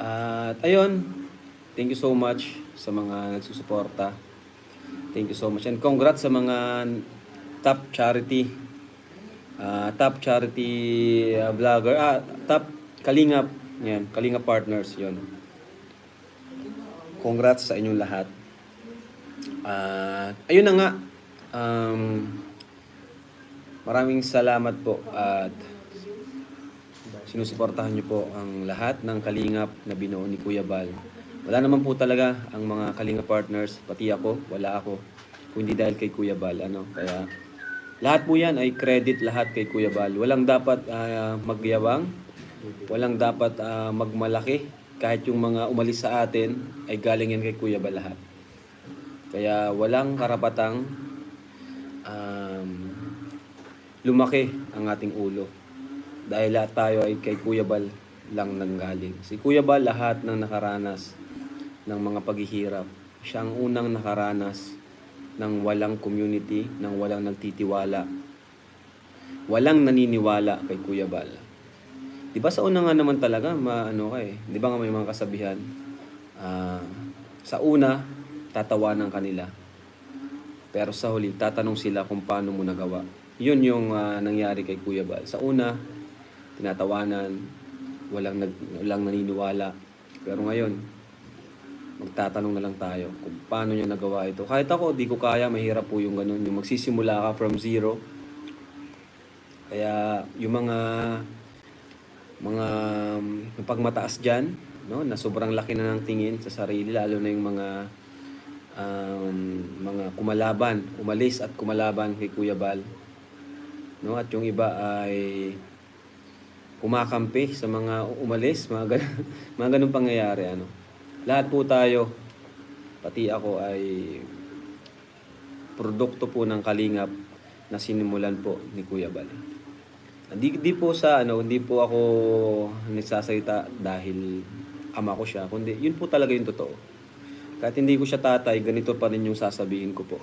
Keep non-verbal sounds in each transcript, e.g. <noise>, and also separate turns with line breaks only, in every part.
At ayun, thank you so much sa mga nagsusuporta. Thank you so much. And congrats sa mga top charity. ah, top charity ah, vlogger. Ah, top Kalingap. Yan, Kalingap partners. yon. Congrats sa inyong lahat. Ah, ayun na nga. Um, maraming salamat po at sinusuportahan niyo po ang lahat ng kalingap na binuo ni Kuya Bal. Wala naman po talaga ang mga kalingap partners, pati ako, wala ako. Kundi dahil kay Kuya Bal. Ano? Kaya lahat po yan ay credit lahat kay Kuya Bal. Walang dapat ah, magyabang, walang dapat ah, magmalaki. Kahit yung mga umalis sa atin ay galing yan kay Kuya Bal lahat. Kaya walang karapatang um, lumaki ang ating ulo. Dahil lahat tayo ay kay Kuya Bal lang nanggaling. Si Kuya Bal lahat ng nakaranas ng mga paghihirap. Siya ang unang nakaranas ng walang community, ng walang nagtitiwala. Walang naniniwala kay Kuya Bal. Di ba sa una nga naman talaga, maano ka eh. Di ba nga may mga kasabihan? Ah, sa una, tatawanan kanila. Pero sa huli, tatanong sila kung paano mo nagawa. Yun yung ah, nangyari kay Kuya Bal. Sa una, tinatawanan, walang, nag, walang naniniwala. Pero ngayon, magtatanong na lang tayo kung paano niya nagawa ito. Kahit ako, di ko kaya, mahirap po yung ganun. Yung magsisimula ka from zero. Kaya yung mga mga um, pagmataas dyan, no, na sobrang laki na ng tingin sa sarili, lalo na yung mga um, mga kumalaban, umalis at kumalaban kay Kuya Bal. No, at yung iba ay kumakampi sa mga umalis, mga ganun, <laughs> mga ganung pangyayari ano. Lahat po tayo pati ako ay produkto po ng kalingap na sinimulan po ni Kuya Bal. Hindi, di po sa ano, hindi po ako nagsasalita dahil ama ko siya, kundi yun po talaga yung totoo. Kahit hindi ko siya tatay, ganito pa rin yung sasabihin ko po.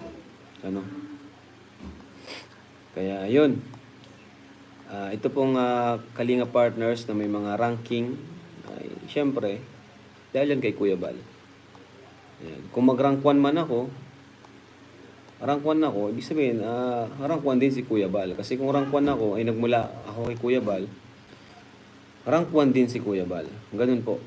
Ano? Kaya yun. Ah, ito pong ah, Kalinga Partners na may mga ranking, ay syempre, dahil yan kay Kuya Bal. Ayan. Kung mag-rank 1 man ako, rank 1 ako, ibig sabihin, ah, rank 1 din si Kuya Bal. Kasi kung rank 1 ako, ay nagmula ako kay Kuya Bal, rank 1 din si Kuya Bal. Ganun po.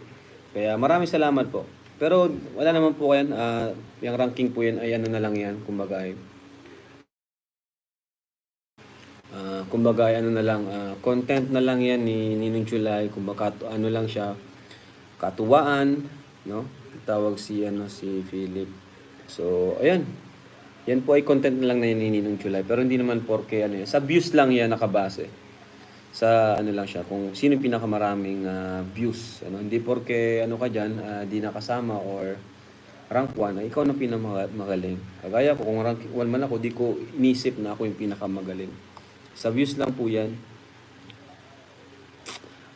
Kaya maraming salamat po. Pero wala naman po yan. ah, yung ranking po yan ay ano na lang yan. Kumbaga ay, ah, kumbaga ano na lang, ah, content na lang yan ni Ninong Chulay. Kumbaga ano lang siya, katuwaan, no? Tawag si ano si Philip. So, ayan. Yan po ay content na lang na yan ni Ninong Chulay. Pero hindi naman porke ano yan. Sa views lang yan nakabase sa ano lang siya kung sino pinakamaraming ah, views ano hindi porke ano ka diyan di nakasama or rank 1 ay ikaw na pinakamagaling kagaya ko kung rank 1 man ako di ko inisip na ako yung pinakamagaling sa views lang po yan.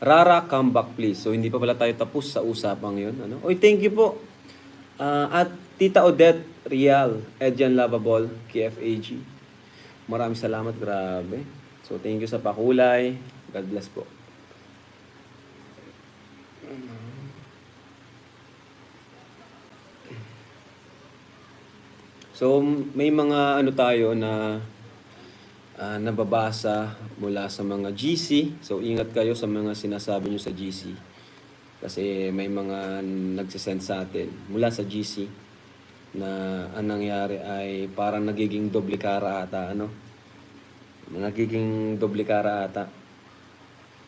Rara come back please. So hindi pa pala tayo tapos sa usapang yun ano? Oy thank you po. Ah, at Tita Odette Rial Edjan Lavabol KFAG maraming salamat grabe. So, thank you sa pakulay. God bless po. So, may mga ano tayo na ah, nababasa mula sa mga GC. So, ingat kayo sa mga sinasabi nyo sa GC. Kasi may mga nagsisend sa atin mula sa GC na ang nangyari ay parang nagiging doble kara ata, ano? nagiging doble kara ata.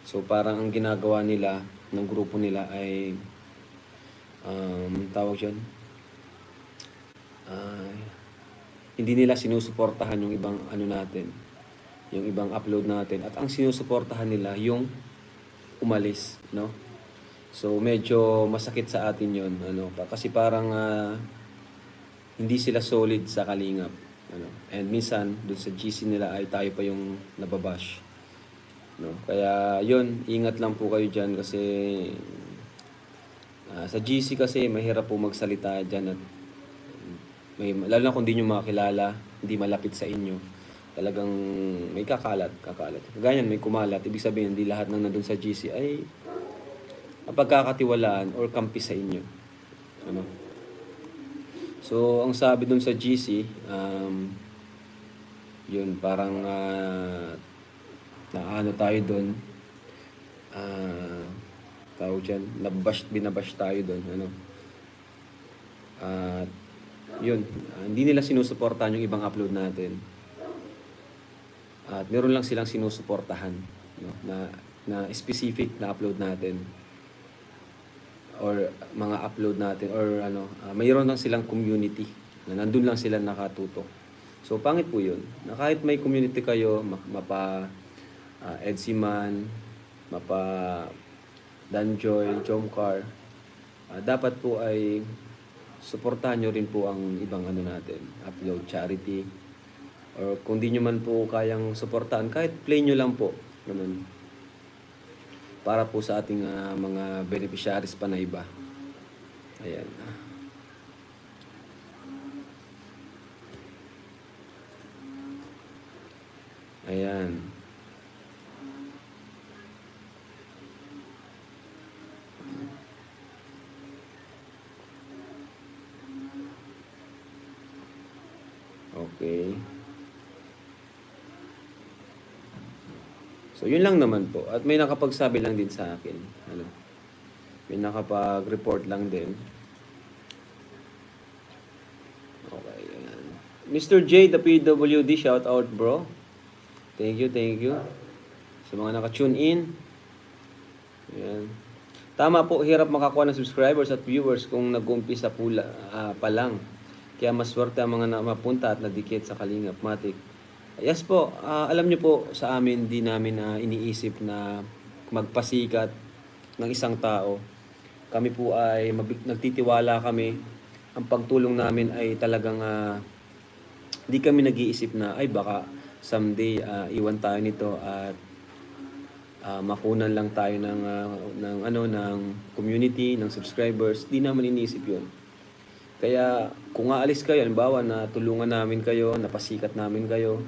So parang ang ginagawa nila ng grupo nila ay um, tawag dyan ay, hindi nila sinusuportahan yung ibang ano natin yung ibang upload natin at ang sinusuportahan nila yung umalis no? So medyo masakit sa atin yon ano kasi parang ah, hindi sila solid sa kalingap ano? And minsan doon sa GC nila ay tayo pa yung nababash no? Kaya yun ingat lang po kayo diyan kasi ah, sa GC kasi mahirap po magsalita diyan at may lalo na kung di nyo makakilala hindi malapit sa inyo talagang may kakalat kakalat ganyan may kumalat ibig sabihin hindi lahat ng nandun sa GC ay mapagkakatiwalaan or kampi sa inyo. Ano? So, ang sabi dun sa GC, um, yun, parang uh, naano tayo dun, ah, tawag dyan, nabash, binabash tayo dun, ano. At, yun, ah, hindi nila sinusuportahan yung ibang upload natin. At meron lang silang sinusuportahan, no, na, na specific na upload natin or mga upload natin or ano, ah, mayroon lang silang community na nandun lang sila nakatutok. So pangit po 'yun. Na kahit may community kayo, ma- mapa uh, Edsiman, mapa Danjoy, Jomcar, ah, dapat po ay suportahan nyo rin po ang ibang ano natin, upload charity. Or kung di nyo man po kayang suportahan, kahit play nyo lang po. Ganun para po sa ating ah, mga beneficiaries pa na iba. Ayan. Ayan. Okay. So, yun lang naman po. At may nakapagsabi lang din sa akin. Ano? May nakapag-report lang din. Okay, yan. Mr. J, the PWD, shout out bro. Thank you, thank you. Sa mga naka-tune in. Yan. Tama po, hirap makakuha ng subscribers at viewers kung nag-umpisa pula, ah, pa lang. Kaya maswerte ang mga na mapunta at nadikit sa Kalingap Matic. Yes po, ah, alam niyo po sa amin, di namin na iniisip na magpasikat ng isang tao. Kami po ay nagtitiwala kami. Ang pagtulong namin ay talagang ah, di kami nag-iisip na ay baka someday ah, iwan tayo nito at ah, makunan lang tayo ng ah, ng ano ng community, ng subscribers. Di naman iniisip 'yon. Kaya kung aalis kayo, halimbawa na tulungan namin kayo, napasikat namin kayo,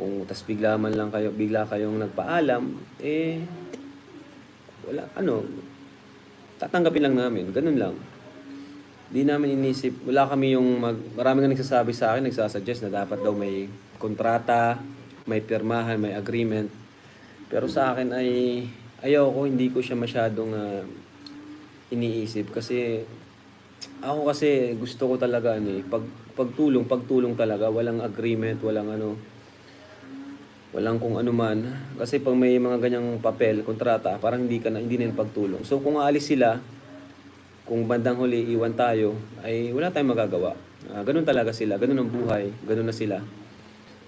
kung tas bigla man lang kayo, bigla kayong nagpaalam, eh, wala, ano, tatanggapin lang namin, ganun lang. Di namin inisip, wala kami yung, mag, marami nga nagsasabi sa akin, nagsasuggest na dapat daw may kontrata, may pirmahan, may agreement. Pero sa akin ay, ayaw ko, hindi ko siya masyadong ah, iniisip kasi ako kasi gusto ko talaga ano eh, pag pagtulong, pagtulong talaga, walang agreement, walang ano, walang kung ano man. Kasi pag may mga ganyang papel, kontrata, parang hindi ka na, hindi na yung pagtulong. So kung aalis sila, kung bandang huli iwan tayo, ay wala tayong magagawa. Ah, ganun talaga sila, ganun ang buhay, ganun na sila.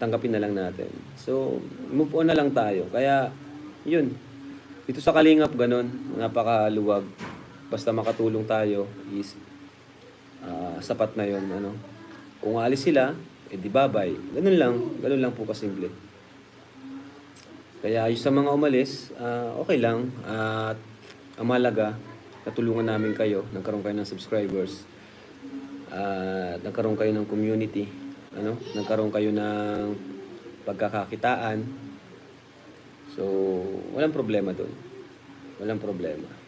Tanggapin na lang natin. So, move on na lang tayo. Kaya, yun. Dito sa Kalingap, ganun, napakaluwag. Basta makatulong tayo is ah, sapat na yon ano. Kung aalis sila, eh di babay. Ganun lang, ganun lang po kasimple. Kaya yung sa mga umalis, ah, okay lang. At ang mahalaga, natulungan namin kayo, nagkaroon kayo ng subscribers, at nagkaroon kayo ng community, ano? Nagkaroon kayo ng pagkakakitaan. So, walang problema doon. Walang problema.